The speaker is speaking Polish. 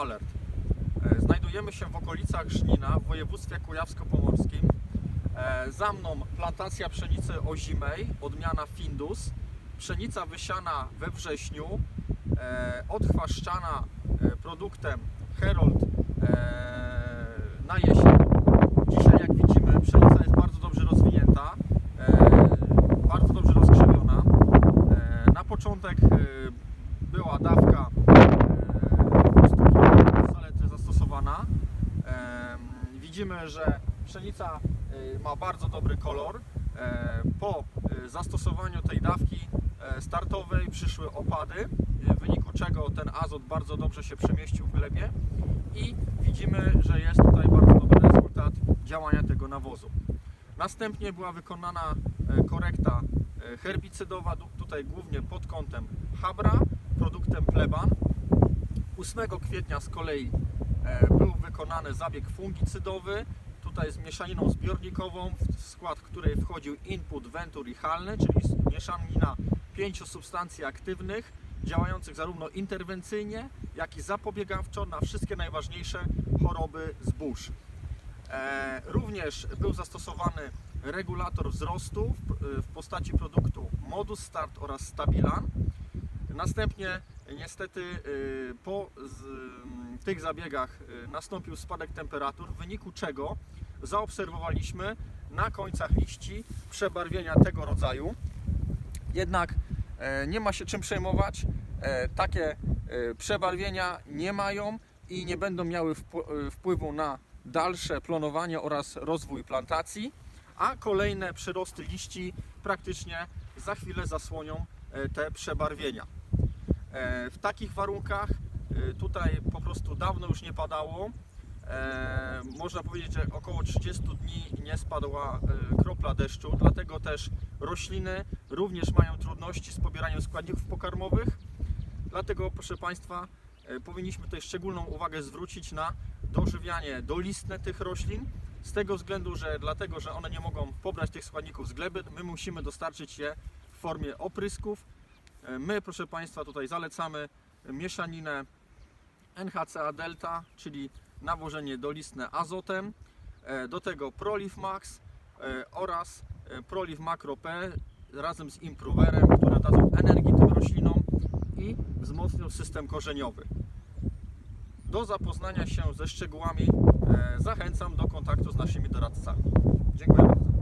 Alert. E, Znajdujemy się w okolicach Żnina w województwie kujawsko-pomorskim. E, Za mną plantacja pszenicy ozimej, odmiana Findus. Pszenica wysiana we wrześniu, e, odchwaszczana produktem Herold na jesień. Dzisiaj jak widzimy pszenica jest bardzo dobrze rozwinięta, bardzo dobrze rozkrzewiona. E, Na początek była dawka Widzimy, że pszenica e, ma bardzo dobry kolor. E, Po e, zastosowaniu tej dawki e, startowej przyszły opady, e, w wyniku czego ten azot bardzo dobrze się przemieścił w glebie i widzimy, że jest tutaj bardzo dobry rezultat działania tego nawozu. Następnie była wykonana e, korekta herbicydowa, tu- tutaj głównie pod kątem Habra, produktem Pleban. 8 kwietnia z kolei był wykonany zabieg fungicydowy, tutaj z mieszaniną zbiornikową, w skład której wchodził input Venturi halny, czyli mieszanina pięciu substancji aktywnych, działających zarówno interwencyjnie, jak i zapobiegawczo na wszystkie najważniejsze choroby zbóż. E, Również był zastosowany regulator wzrostu w postaci produktu Modus Start oraz Stabilan. Następnie niestety y, po mm, tych zabiegach y, nastąpił spadek temperatur, w wyniku czego zaobserwowaliśmy na końcach liści przebarwienia tego rodzaju. Jednak e, nie ma się czym przejmować. E, Takie e, przebarwienia nie mają i nie będą miały wpł- wpływu na dalsze plonowanie oraz rozwój plantacji, a kolejne przyrosty liści praktycznie za chwilę zasłonią te przebarwienia. E, W takich warunkach e, tutaj po prostu dawno już nie padało. E, Można powiedzieć, że około 30 dni nie spadła kropla deszczu, dlatego też rośliny również mają trudności z pobieraniem składników pokarmowych. Dlatego, proszę Państwa, powinniśmy tutaj szczególną uwagę zwrócić na dożywianie dolistne tych roślin. Z tego względu, że dlatego, że one nie mogą pobrać tych składników z gleby, my musimy dostarczyć je w formie oprysków. E, My, proszę Państwa, tutaj zalecamy mieszaninę NHCA Delta, czyli nawożenie dolistne azotem, e, do tego Proliv Max e, oraz Proliv Macro P razem z Improverem, które dadzą energii tym roślinom i wzmocnią system korzeniowy. Do zapoznania się ze szczegółami zachęcam do kontaktu z naszymi doradcami. Dziękuję bardzo.